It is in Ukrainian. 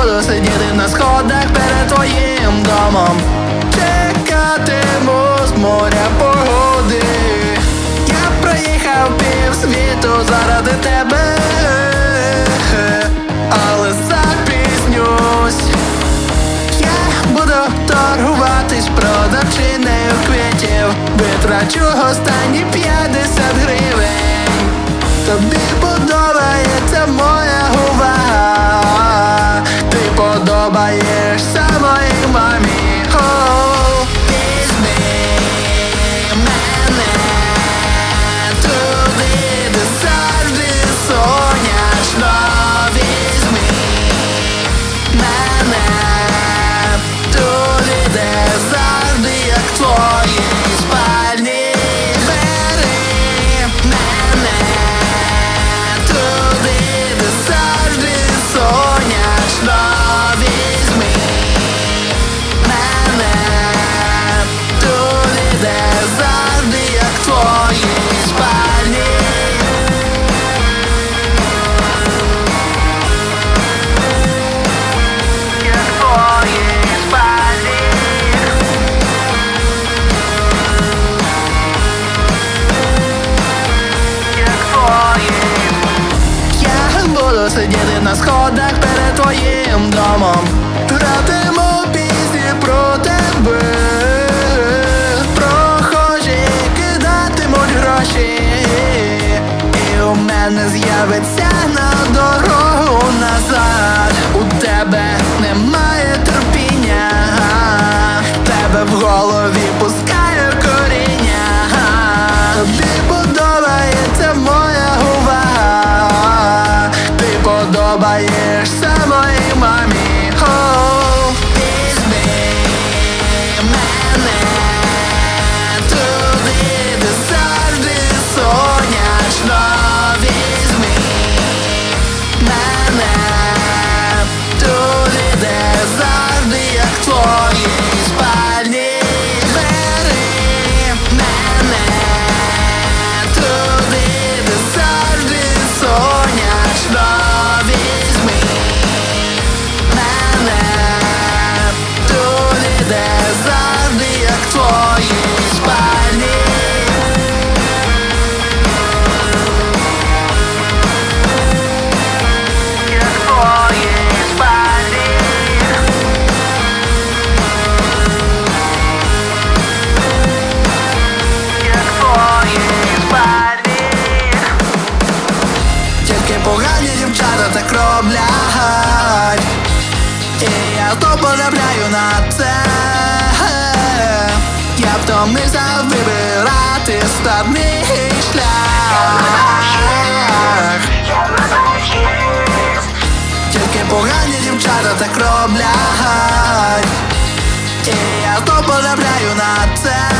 буду сидіти на сходах перед твоїм домом. Чекатиму з моря погоди. Я проїхав пів світу заради тебе, але запізнюсь. Я буду торгуватись продавчиною квітів. Витрачу останні 50 гривень. Тобі подобається моя увага. I am. сидіти на сходах перед твоїм домом. Гратимо пісні про тебе. Прохожі кидатимуть гроші. І у мене з'явиться на дорогу назад. У тебе немає терпіння, тебе в голові пускає коріння. часто потрапляю на це, я втомився вибирати складний шлях. Тільки погані дівчата так роблять, і я то потрапляю на це.